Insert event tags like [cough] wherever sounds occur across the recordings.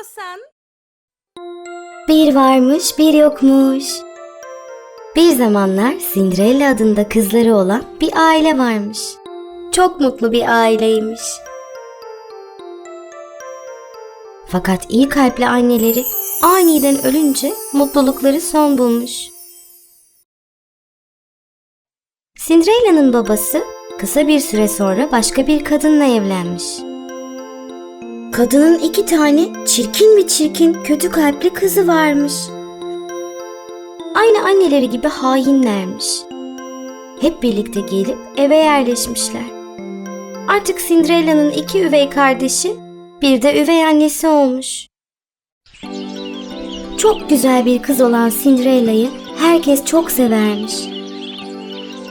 istiyorsan. Bir varmış bir yokmuş. Bir zamanlar Cinderella adında kızları olan bir aile varmış. Çok mutlu bir aileymiş. Fakat iyi kalpli anneleri aniden ölünce mutlulukları son bulmuş. Cinderella'nın babası kısa bir süre sonra başka bir kadınla evlenmiş. Kadının iki tane çirkin mi çirkin kötü kalpli kızı varmış. Aynı anneleri gibi hainlermiş. Hep birlikte gelip eve yerleşmişler. Artık Cinderella'nın iki üvey kardeşi, bir de üvey annesi olmuş. Çok güzel bir kız olan Cinderella'yı herkes çok severmiş.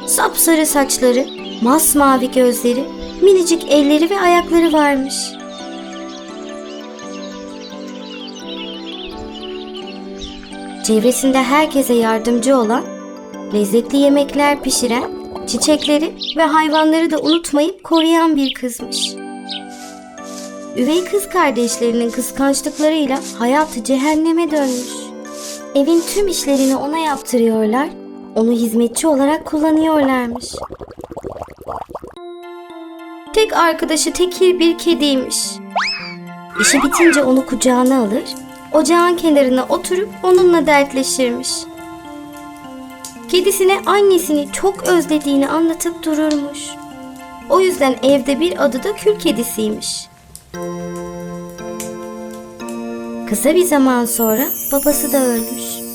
Sapsarı saçları, masmavi gözleri, minicik elleri ve ayakları varmış. Çevresinde herkese yardımcı olan, lezzetli yemekler pişiren, çiçekleri ve hayvanları da unutmayıp koruyan bir kızmış. Üvey kız kardeşlerinin kıskançlıklarıyla hayatı cehenneme dönmüş. Evin tüm işlerini ona yaptırıyorlar, onu hizmetçi olarak kullanıyorlarmış. Tek arkadaşı tekir bir kediymiş. İşi bitince onu kucağına alır, ocağın kenarına oturup onunla dertleşirmiş. Kedisine annesini çok özlediğini anlatıp dururmuş. O yüzden evde bir adı da kül kedisiymiş. Kısa bir zaman sonra babası da ölmüş.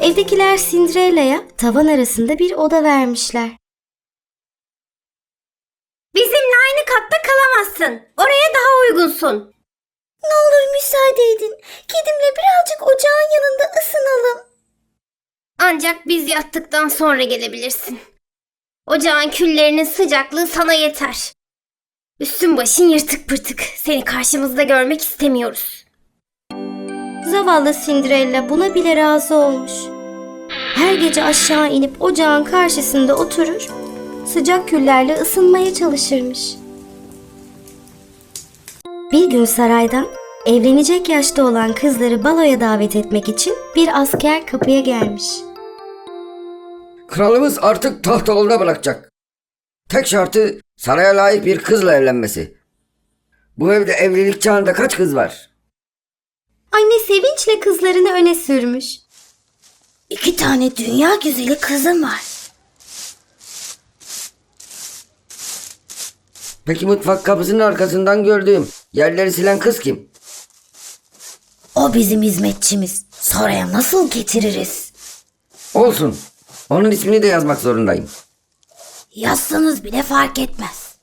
Evdekiler Cinderella'ya tavan arasında bir oda vermişler. Bizimle aynı katta kalamazsın. Oraya daha uygunsun. Ne olur müsaade edin. Kedimle birazcık ocağın yanında ısınalım. Ancak biz yattıktan sonra gelebilirsin. Ocağın küllerinin sıcaklığı sana yeter. Üstün başın yırtık pırtık. Seni karşımızda görmek istemiyoruz. Zavallı Cinderella buna bile razı olmuş. Her gece aşağı inip ocağın karşısında oturur, sıcak küllerle ısınmaya çalışırmış. Bir gün saraydan evlenecek yaşta olan kızları baloya davet etmek için bir asker kapıya gelmiş. Kralımız artık taht oğluna bırakacak. Tek şartı saraya layık bir kızla evlenmesi. Bu evde evlilik çağında kaç kız var? Anne sevinçle kızlarını öne sürmüş. İki tane dünya güzeli kızım var. Peki mutfak kapısının arkasından gördüğüm yerleri silen kız kim? O bizim hizmetçimiz. Saraya nasıl getiririz? Olsun. Onun ismini de yazmak zorundayım. Yazsanız bile fark etmez.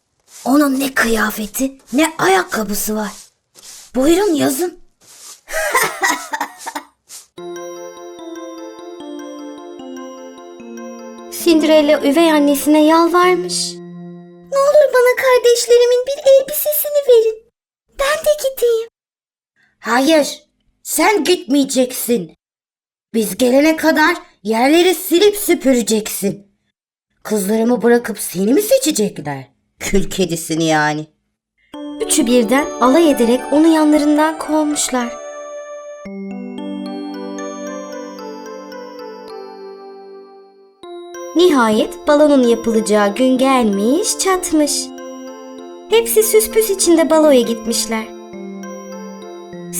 Onun ne kıyafeti ne ayakkabısı var. Buyurun yazın. [laughs] Cinderella üvey annesine yalvarmış. Ne olur bana kardeşlerimin bir elbisesini verin. Ben de gideyim. Hayır, sen gitmeyeceksin. Biz gelene kadar yerleri silip süpüreceksin. Kızlarımı bırakıp seni mi seçecekler? Kül kedisini yani. Üçü birden alay ederek onu yanlarından kovmuşlar. Nihayet balonun yapılacağı gün gelmiş çatmış. Hepsi süspüs içinde baloya gitmişler.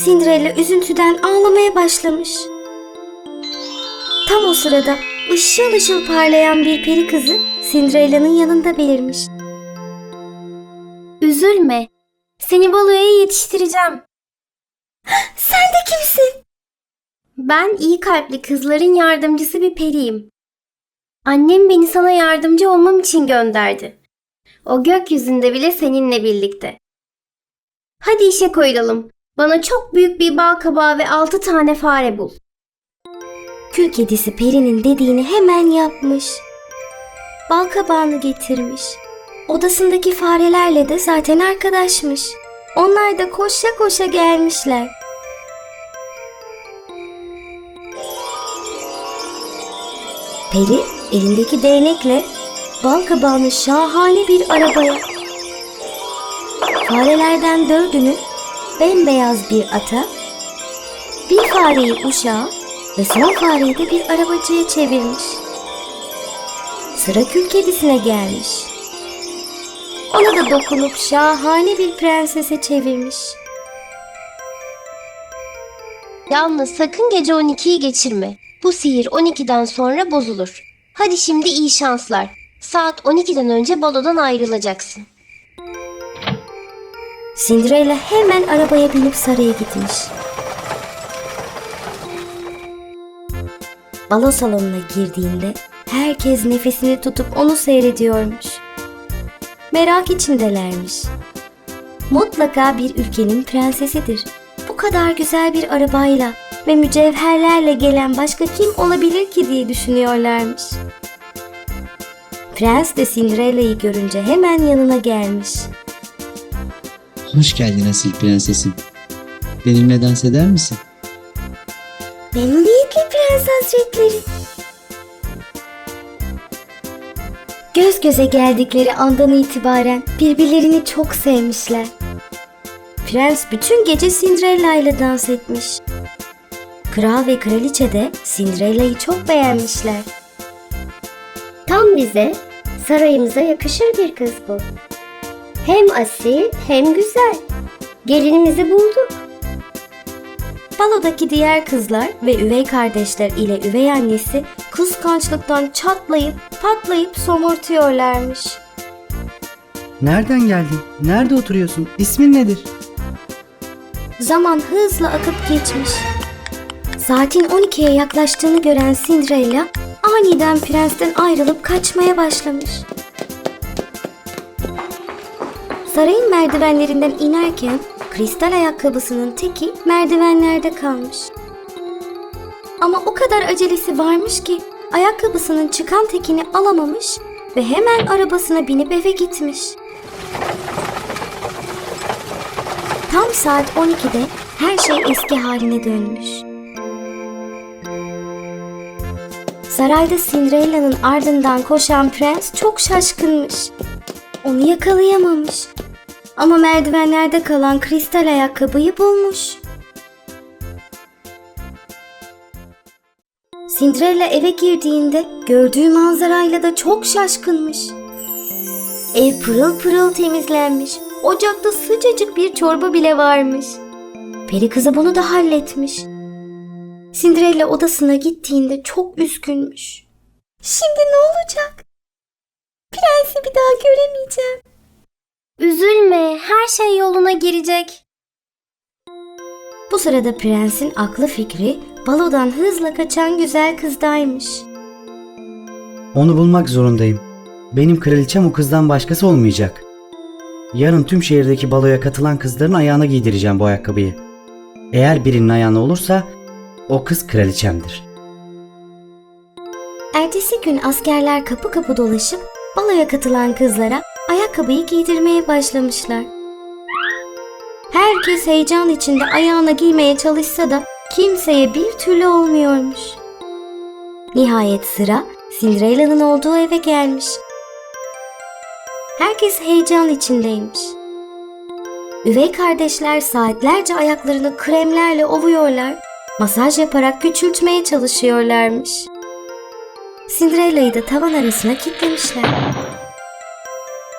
Cinderella üzüntüden ağlamaya başlamış. Tam o sırada ışıl ışıl parlayan bir peri kızı Cinderella'nın yanında belirmiş. Üzülme. Seni baloya yetiştireceğim. [gasps] Sen de kimsin? Ben iyi kalpli kızların yardımcısı bir periyim. Annem beni sana yardımcı olmam için gönderdi. O gökyüzünde bile seninle birlikte. Hadi işe koyulalım. Bana çok büyük bir bal kabağı ve altı tane fare bul. Kül kedisi perinin dediğini hemen yapmış. Bal kabağını getirmiş. Odasındaki farelerle de zaten arkadaşmış. Onlar da koşa koşa gelmişler. Peri elindeki değnekle bal kabağını şahane bir arabaya. Farelerden dördünü bembeyaz bir ata, bir fareyi uşağa ve son fareyi de bir arabacıya çevirmiş. Sıra kül kedisine gelmiş. Ona da dokunup şahane bir prensese çevirmiş. Yalnız sakın gece 12'yi geçirme. Bu sihir 12'den sonra bozulur. Hadi şimdi iyi şanslar. Saat 12'den önce balodan ayrılacaksın. Cinderella hemen arabaya binip saraya gitmiş. Balo salonuna girdiğinde herkes nefesini tutup onu seyrediyormuş. Merak içindelermiş. Mutlaka bir ülkenin prensesidir. Bu kadar güzel bir arabayla ve mücevherlerle gelen başka kim olabilir ki diye düşünüyorlarmış. Prens de Cinderella'yı görünce hemen yanına gelmiş. Hoş geldin asil prensesim. Benimle dans eder misin? Memnuniyetle prens hazretleri. Göz göze geldikleri andan itibaren birbirlerini çok sevmişler. Prens bütün gece Cinderella ile dans etmiş. Kral ve kraliçe de Cinderella'yı çok beğenmişler. Tam bize, sarayımıza yakışır bir kız bu. Hem asil hem güzel. Gelinimizi bulduk. Balodaki diğer kızlar ve üvey kardeşler ile üvey annesi kıskançlıktan çatlayıp patlayıp somurtuyorlarmış. Nereden geldin? Nerede oturuyorsun? İsmin nedir? Zaman hızla akıp geçmiş. Saatin 12'ye yaklaştığını gören Cinderella aniden prensten ayrılıp kaçmaya başlamış. Sarayın merdivenlerinden inerken kristal ayakkabısının teki merdivenlerde kalmış. Ama o kadar acelesi varmış ki ayakkabısının çıkan tekini alamamış ve hemen arabasına binip eve gitmiş. Tam saat 12'de her şey eski haline dönmüş. Sarayda Cinderella'nın ardından koşan prens çok şaşkınmış. Onu yakalayamamış. Ama merdivenlerde kalan kristal ayakkabıyı bulmuş. Cinderella eve girdiğinde gördüğü manzarayla da çok şaşkınmış. Ev pırıl pırıl temizlenmiş. Ocakta sıcacık bir çorba bile varmış. Peri kızı bunu da halletmiş. Cinderella odasına gittiğinde çok üzgünmüş. Şimdi ne olacak? Prensi bir daha göremeyeceğim. Üzülme, her şey yoluna girecek. Bu sırada prensin aklı fikri balodan hızla kaçan güzel kızdaymış. Onu bulmak zorundayım. Benim kraliçem o kızdan başkası olmayacak. Yarın tüm şehirdeki baloya katılan kızların ayağına giydireceğim bu ayakkabıyı. Eğer birinin ayağına olursa o kız kraliçemdir. Ertesi gün askerler kapı kapı dolaşıp baloya katılan kızlara ayakkabıyı giydirmeye başlamışlar. Herkes heyecan içinde ayağına giymeye çalışsa da kimseye bir türlü olmuyormuş. Nihayet sıra Cinderella'nın olduğu eve gelmiş. Herkes heyecan içindeymiş. Üvey kardeşler saatlerce ayaklarını kremlerle ovuyorlar, masaj yaparak küçültmeye çalışıyorlarmış. Cinderella'yı da tavan arasına kilitlemişler.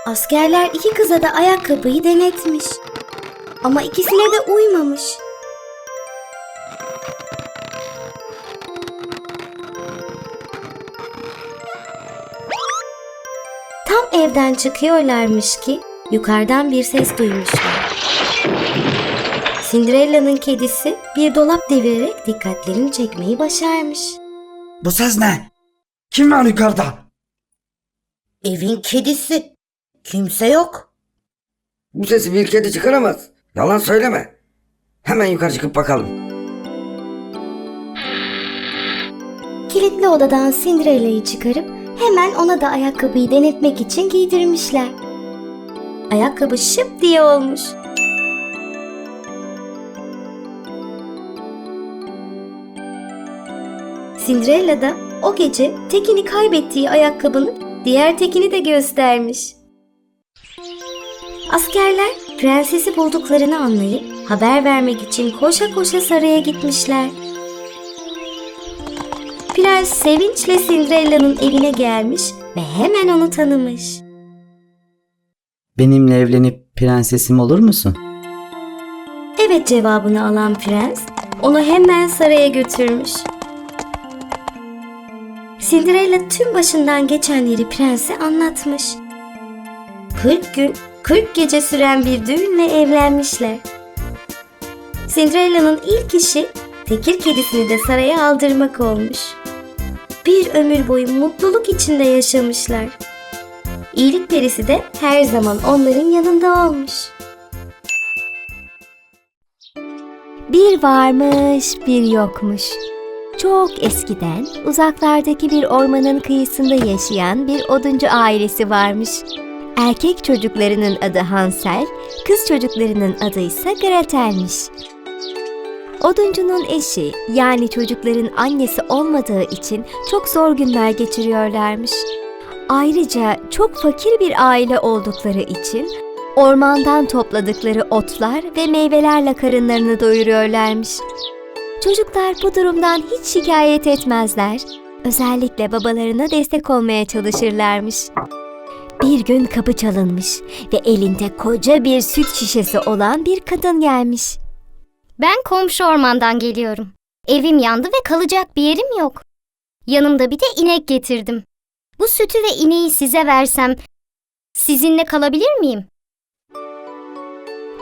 Askerler iki kıza da ayakkabıyı denetmiş. Ama ikisine de uymamış. Tam evden çıkıyorlarmış ki yukarıdan bir ses duymuşlar. Cinderella'nın kedisi bir dolap devirerek dikkatlerini çekmeyi başarmış. Bu ses ne? Kim var yukarıda? Evin kedisi. Kimse yok. Bu sesi bir kedi çıkaramaz. Yalan söyleme. Hemen yukarı çıkıp bakalım. Kilitli odadan Cinderella'yı çıkarıp hemen ona da ayakkabıyı denetmek için giydirmişler. Ayakkabı şıp diye olmuş. Cinderella da o gece tekini kaybettiği ayakkabının diğer tekini de göstermiş. Askerler prensesi bulduklarını anlayıp haber vermek için koşa koşa saraya gitmişler. Prens sevinçle Cinderella'nın evine gelmiş ve hemen onu tanımış. Benimle evlenip prensesim olur musun? Evet cevabını alan prens onu hemen saraya götürmüş. Cinderella tüm başından geçenleri prense anlatmış. 40 gün 40 gece süren bir düğünle evlenmişler. Cinderella'nın ilk işi tekir kedisini de saraya aldırmak olmuş. Bir ömür boyu mutluluk içinde yaşamışlar. İyilik perisi de her zaman onların yanında olmuş. Bir varmış, bir yokmuş. Çok eskiden uzaklardaki bir ormanın kıyısında yaşayan bir oduncu ailesi varmış. Erkek çocuklarının adı Hansel, kız çocuklarının adı ise Gretel'miş. Oduncunun eşi yani çocukların annesi olmadığı için çok zor günler geçiriyorlarmış. Ayrıca çok fakir bir aile oldukları için ormandan topladıkları otlar ve meyvelerle karınlarını doyuruyorlarmış. Çocuklar bu durumdan hiç şikayet etmezler. Özellikle babalarına destek olmaya çalışırlarmış. Bir gün kapı çalınmış ve elinde koca bir süt şişesi olan bir kadın gelmiş. Ben komşu ormandan geliyorum. Evim yandı ve kalacak bir yerim yok. Yanımda bir de inek getirdim. Bu sütü ve ineği size versem sizinle kalabilir miyim?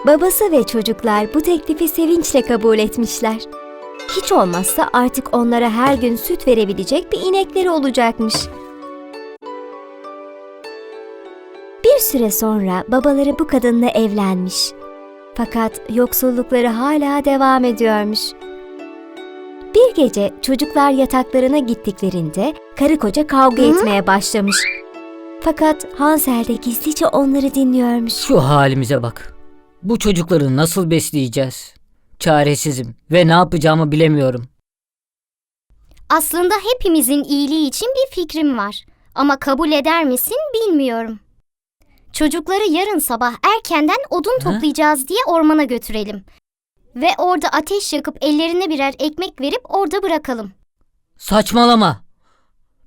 Babası ve çocuklar bu teklifi sevinçle kabul etmişler. Hiç olmazsa artık onlara her gün süt verebilecek bir inekleri olacakmış. Bir süre sonra babaları bu kadınla evlenmiş. Fakat yoksullukları hala devam ediyormuş. Bir gece çocuklar yataklarına gittiklerinde karı koca kavga etmeye başlamış. Fakat Hansel de gizlice onları dinliyormuş. Şu halimize bak. Bu çocukları nasıl besleyeceğiz? Çaresizim ve ne yapacağımı bilemiyorum. Aslında hepimizin iyiliği için bir fikrim var. Ama kabul eder misin bilmiyorum. Çocukları yarın sabah erkenden odun toplayacağız diye ormana götürelim. Ve orada ateş yakıp ellerine birer ekmek verip orada bırakalım. Saçmalama.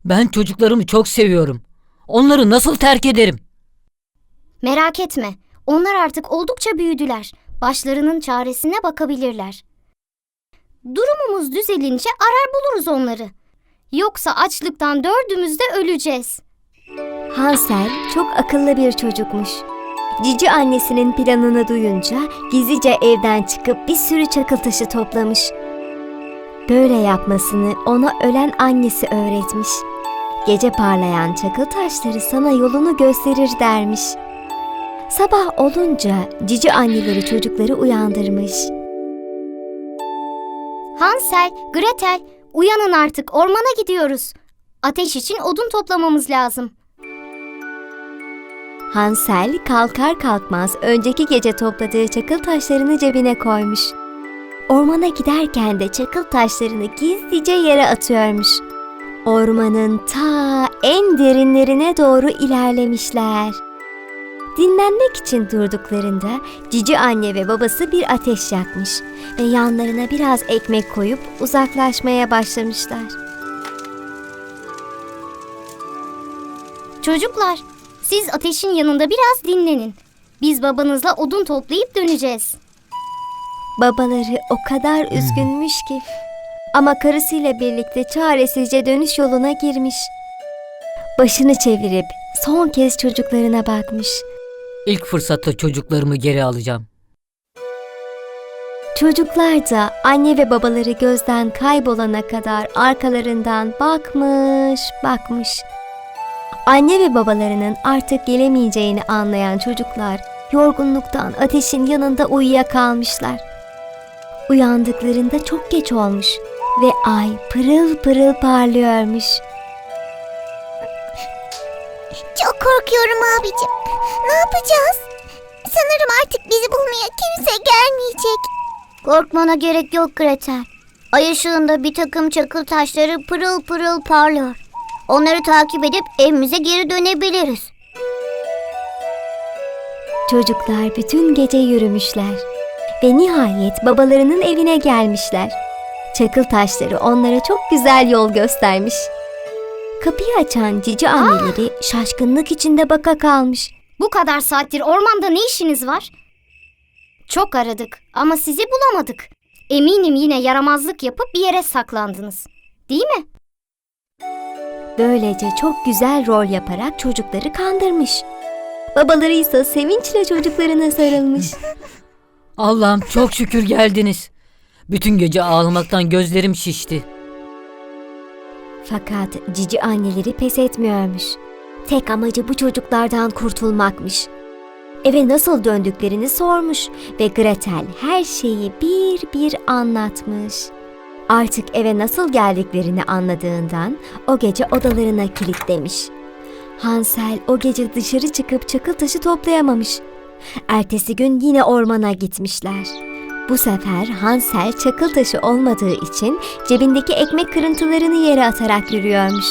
Ben çocuklarımı çok seviyorum. Onları nasıl terk ederim? Merak etme. Onlar artık oldukça büyüdüler. Başlarının çaresine bakabilirler. Durumumuz düzelince arar buluruz onları. Yoksa açlıktan dördümüz de öleceğiz. Hansel çok akıllı bir çocukmuş. Cici annesinin planını duyunca gizlice evden çıkıp bir sürü çakıl taşı toplamış. Böyle yapmasını ona ölen annesi öğretmiş. Gece parlayan çakıl taşları sana yolunu gösterir dermiş. Sabah olunca cici anneleri çocukları uyandırmış. Hansel, Gretel, uyanın artık ormana gidiyoruz. Ateş için odun toplamamız lazım. Hansel kalkar kalkmaz önceki gece topladığı çakıl taşlarını cebine koymuş. Ormana giderken de çakıl taşlarını gizlice yere atıyormuş. Ormanın ta en derinlerine doğru ilerlemişler. Dinlenmek için durduklarında cici anne ve babası bir ateş yakmış ve yanlarına biraz ekmek koyup uzaklaşmaya başlamışlar. Çocuklar, siz ateşin yanında biraz dinlenin. Biz babanızla odun toplayıp döneceğiz. Babaları o kadar üzgünmüş ki. Ama karısıyla birlikte çaresizce dönüş yoluna girmiş. Başını çevirip son kez çocuklarına bakmış. İlk fırsatta çocuklarımı geri alacağım. Çocuklar da anne ve babaları gözden kaybolana kadar arkalarından bakmış, bakmış. Anne ve babalarının artık gelemeyeceğini anlayan çocuklar yorgunluktan ateşin yanında uyuyakalmışlar. Uyandıklarında çok geç olmuş ve ay pırıl pırıl parlıyormuş. Çok korkuyorum abicim. Ne yapacağız? Sanırım artık bizi bulmaya kimse gelmeyecek. Korkmana gerek yok Gretel. Ay ışığında bir takım çakıl taşları pırıl pırıl parlıyor. Onları takip edip evimize geri dönebiliriz. Çocuklar bütün gece yürümüşler Ve nihayet babalarının evine gelmişler. Çakıl taşları onlara çok güzel yol göstermiş. Kapıyı açan cici anneleri şaşkınlık içinde baka kalmış. Bu kadar saattir ormanda ne işiniz var? Çok aradık ama sizi bulamadık. Eminim yine yaramazlık yapıp bir yere saklandınız. Değil mi? Böylece çok güzel rol yaparak çocukları kandırmış. Babaları ise sevinçle çocuklarına sarılmış. [laughs] Allah'ım çok şükür geldiniz. Bütün gece ağlamaktan gözlerim şişti. Fakat cici anneleri pes etmiyormuş. Tek amacı bu çocuklardan kurtulmakmış. Eve nasıl döndüklerini sormuş ve Gretel her şeyi bir bir anlatmış. Artık eve nasıl geldiklerini anladığından o gece odalarına kilitlemiş. Hansel o gece dışarı çıkıp çakıl taşı toplayamamış. Ertesi gün yine ormana gitmişler. Bu sefer Hansel çakıl taşı olmadığı için cebindeki ekmek kırıntılarını yere atarak yürüyormuş.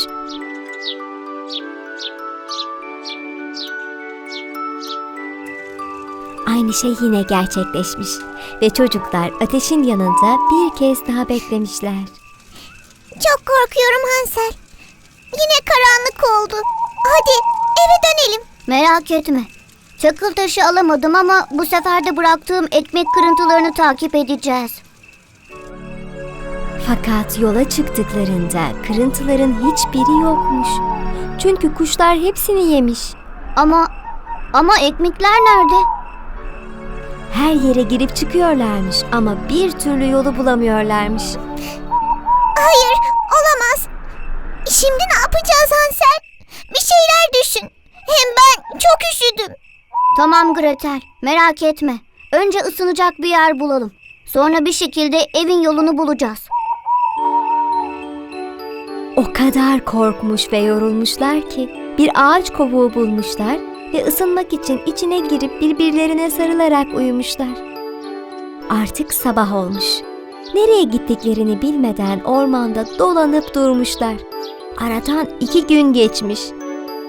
Aynı şey yine gerçekleşmiş ve çocuklar ateşin yanında bir kez daha beklemişler. Çok korkuyorum Hansel. Yine karanlık oldu. Hadi eve dönelim. Merak etme. Çakıl taşı alamadım ama bu sefer de bıraktığım ekmek kırıntılarını takip edeceğiz. Fakat yola çıktıklarında kırıntıların hiçbiri yokmuş. Çünkü kuşlar hepsini yemiş. Ama ama ekmekler nerede? Her yere girip çıkıyorlarmış ama bir türlü yolu bulamıyorlarmış. Hayır, olamaz. Şimdi ne yapacağız Hansel? Bir şeyler düşün. Hem ben çok üşüdüm. Tamam Gretel, merak etme. Önce ısınacak bir yer bulalım. Sonra bir şekilde evin yolunu bulacağız. O kadar korkmuş ve yorulmuşlar ki bir ağaç kovuğu bulmuşlar ve ısınmak için içine girip birbirlerine sarılarak uyumuşlar. Artık sabah olmuş. Nereye gittiklerini bilmeden ormanda dolanıp durmuşlar. Aradan iki gün geçmiş.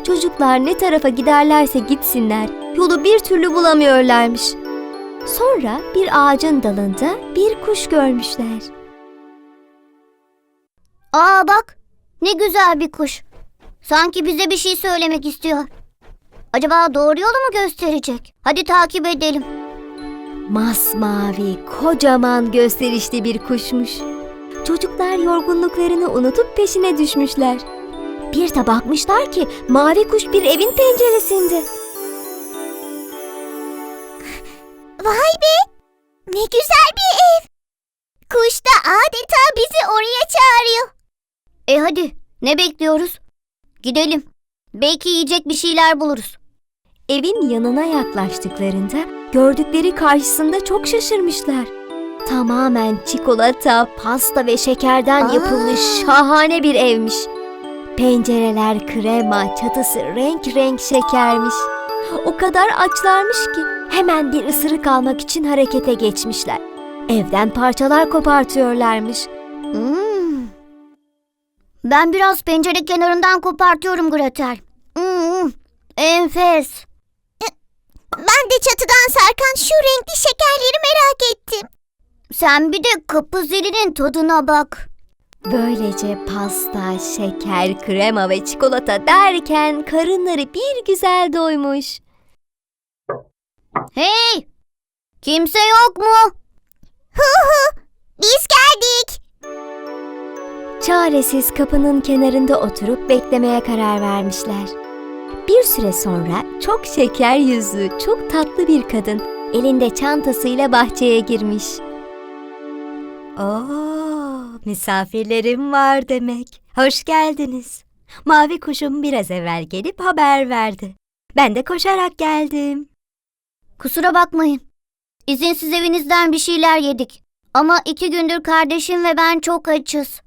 Çocuklar ne tarafa giderlerse gitsinler yolu bir türlü bulamıyorlarmış. Sonra bir ağacın dalında bir kuş görmüşler. Aa bak, ne güzel bir kuş. Sanki bize bir şey söylemek istiyor. Acaba doğru yolu mu gösterecek? Hadi takip edelim. Masmavi, kocaman gösterişli bir kuşmuş. Çocuklar yorgunluklarını unutup peşine düşmüşler. Bir de bakmışlar ki mavi kuş bir evin penceresinde. Vay be! Ne güzel bir ev. Kuş da adeta bizi oraya çağırıyor. E hadi, ne bekliyoruz? Gidelim. Belki yiyecek bir şeyler buluruz. Evin yanına yaklaştıklarında gördükleri karşısında çok şaşırmışlar. Tamamen çikolata, pasta ve şekerden Aa. yapılmış şahane bir evmiş. Pencereler krema, çatısı renk renk şekermiş. O kadar açlarmış ki hemen bir ısırık almak için harekete geçmişler. Evden parçalar kopartıyorlarmış. Hmm. Ben biraz pencere kenarından kopartıyorum Gretel. Hmm, enfes. Ben de çatıdan sarkan şu renkli şekerleri merak ettim. Sen bir de kapı zilinin tadına bak. Böylece pasta, şeker, krema ve çikolata derken karınları bir güzel doymuş. Hey! Kimse yok mu? Hu hu! Biz geldik. Çaresiz kapının kenarında oturup beklemeye karar vermişler. Bir süre sonra çok şeker yüzlü, çok tatlı bir kadın elinde çantasıyla bahçeye girmiş. Oo, misafirlerim var demek. Hoş geldiniz. Mavi kuşum biraz evvel gelip haber verdi. Ben de koşarak geldim. Kusura bakmayın. İzinsiz evinizden bir şeyler yedik. Ama iki gündür kardeşim ve ben çok açız.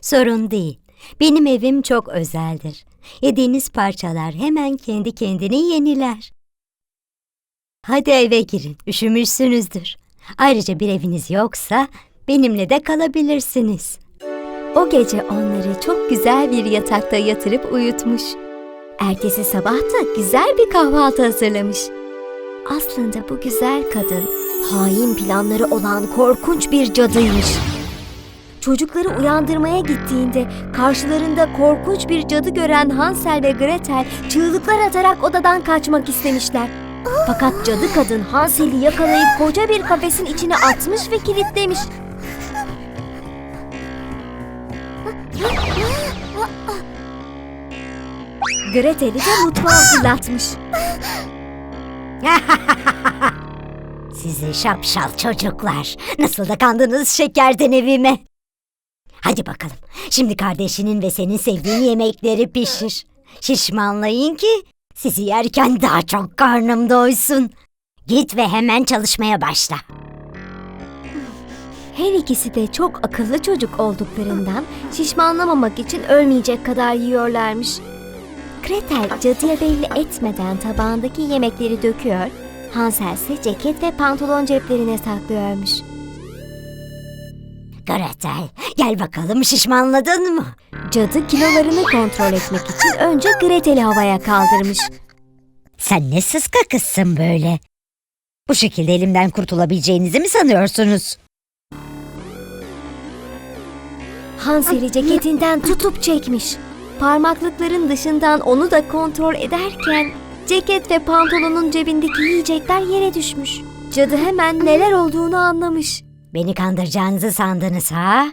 Sorun değil. Benim evim çok özeldir. Yediğiniz parçalar hemen kendi kendini yeniler. Hadi eve girin, üşümüşsünüzdür. Ayrıca bir eviniz yoksa benimle de kalabilirsiniz. O gece onları çok güzel bir yatakta yatırıp uyutmuş. Ertesi sabah da güzel bir kahvaltı hazırlamış. Aslında bu güzel kadın hain planları olan korkunç bir cadıymış. Çocukları uyandırmaya gittiğinde karşılarında korkunç bir cadı gören Hansel ve Gretel çığlıklar atarak odadan kaçmak istemişler. Fakat cadı kadın Hansel'i yakalayıp koca bir kafesin içine atmış ve kilitlemiş. Gretel'i de mutfağa fırlatmış. [laughs] Sizi şapşal çocuklar. Nasıl da kandınız şekerden evime. Hadi bakalım. Şimdi kardeşinin ve senin sevdiğin yemekleri pişir. Şişmanlayın ki sizi yerken daha çok karnım doysun. Git ve hemen çalışmaya başla. Her ikisi de çok akıllı çocuk olduklarından şişmanlamamak için ölmeyecek kadar yiyorlarmış. Gretel cadıya belli etmeden tabağındaki yemekleri döküyor, Hansel ise ceket ve pantolon ceplerine saklıyormuş. Gretel gel bakalım şişmanladın mı? Cadı kilolarını kontrol etmek için önce Gretel'i havaya kaldırmış. Sen ne sıska kızsın böyle. Bu şekilde elimden kurtulabileceğinizi mi sanıyorsunuz? Hansel'i ceketinden tutup çekmiş. Parmaklıkların dışından onu da kontrol ederken ceket ve pantolonun cebindeki yiyecekler yere düşmüş. Cadı hemen neler olduğunu anlamış. Beni kandıracağınızı sandınız ha?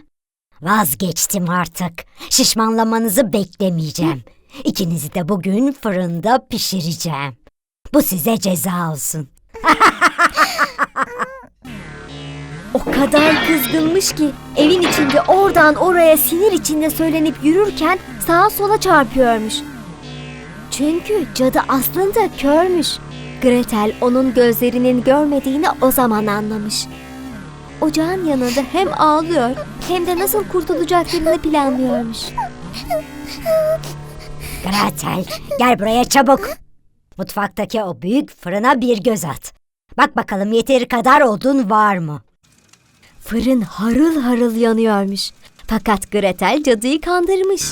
Vazgeçtim artık. Şişmanlamanızı beklemeyeceğim. İkinizi de bugün fırında pişireceğim. Bu size ceza olsun. [laughs] O kadar kızgınmış ki evin içinde oradan oraya sinir içinde söylenip yürürken sağa sola çarpıyormuş. Çünkü cadı aslında körmüş. Gretel onun gözlerinin görmediğini o zaman anlamış. Ocağın yanında hem ağlıyor hem de nasıl kurtulacaklarını planlıyormuş. Gretel gel buraya çabuk. Mutfaktaki o büyük fırına bir göz at. Bak bakalım yeteri kadar odun var mı? Fırın harıl harıl yanıyormuş. Fakat Gretel cadıyı kandırmış.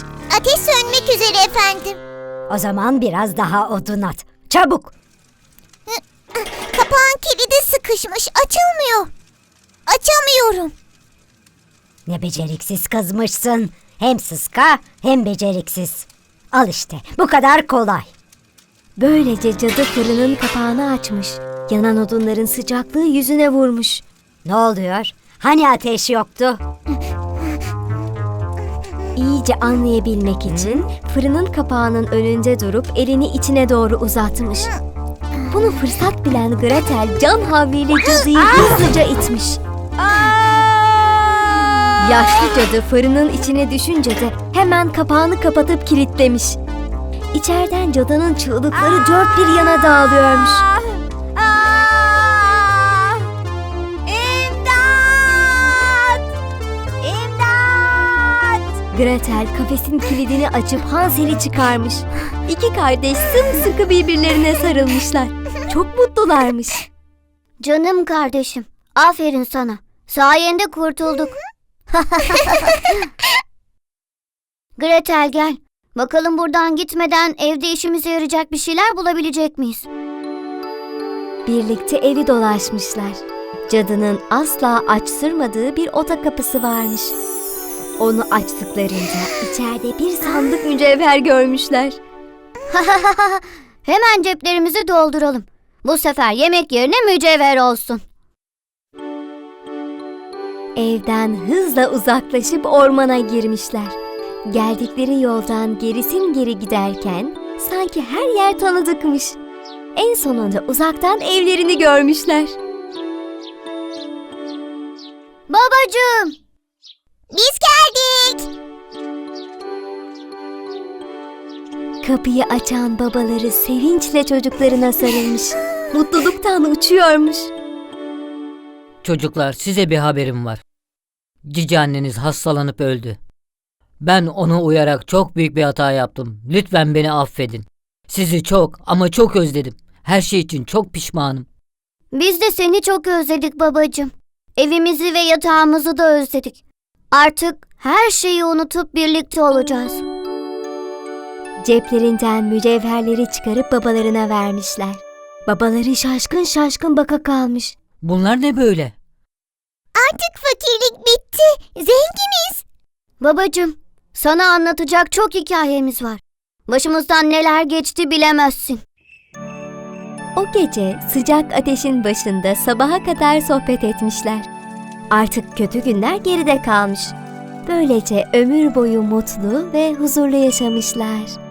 Ateş sönmek üzere efendim. O zaman biraz daha odun at. Çabuk. Kapağın kilidi sıkışmış. Açılmıyor. Açamıyorum. Ne beceriksiz kızmışsın. Hem sıska hem beceriksiz. Al işte bu kadar kolay. Böylece cadı fırının kapağını açmış. Yanan odunların sıcaklığı yüzüne vurmuş. Ne oluyor? Hani ateş yoktu? İyice anlayabilmek için fırının kapağının önünde durup elini içine doğru uzatmış. Bunu fırsat bilen Gretel can havliyle cadıyı hızlıca itmiş. Yaşlı cadı fırının içine düşünce de hemen kapağını kapatıp kilitlemiş. İçeriden cadının çığlıkları dört bir yana dağılıyormuş. Gretel kafesin kilidini açıp Hansel'i çıkarmış. İki kardeş sımsıkı birbirlerine sarılmışlar. Çok mutlularmış. Canım kardeşim. Aferin sana. Sayende kurtulduk. [laughs] Gretel gel. Bakalım buradan gitmeden evde işimize yarayacak bir şeyler bulabilecek miyiz? Birlikte evi dolaşmışlar. Cadının asla açtırmadığı bir oda kapısı varmış. Onu açtıklarında içeride bir sandık mücevher görmüşler. [laughs] Hemen ceplerimizi dolduralım. Bu sefer yemek yerine mücevher olsun. Evden hızla uzaklaşıp ormana girmişler. Geldikleri yoldan gerisin geri giderken sanki her yer tanıdıkmış. En sonunda uzaktan evlerini görmüşler. Babacığım. Biz geldik. Kapıyı açan babaları sevinçle çocuklarına sarılmış. Mutluluktan uçuyormuş. Çocuklar size bir haberim var. Cici anneniz hastalanıp öldü. Ben onu uyarak çok büyük bir hata yaptım. Lütfen beni affedin. Sizi çok ama çok özledim. Her şey için çok pişmanım. Biz de seni çok özledik babacığım. Evimizi ve yatağımızı da özledik. Artık her şeyi unutup birlikte olacağız. Ceplerinden mücevherleri çıkarıp babalarına vermişler. Babaları şaşkın şaşkın baka kalmış. Bunlar ne böyle? Artık fakirlik bitti. Zenginiz. Babacım, sana anlatacak çok hikayemiz var. Başımızdan neler geçti bilemezsin. O gece sıcak ateşin başında sabaha kadar sohbet etmişler. Artık kötü günler geride kalmış. Böylece ömür boyu mutlu ve huzurlu yaşamışlar.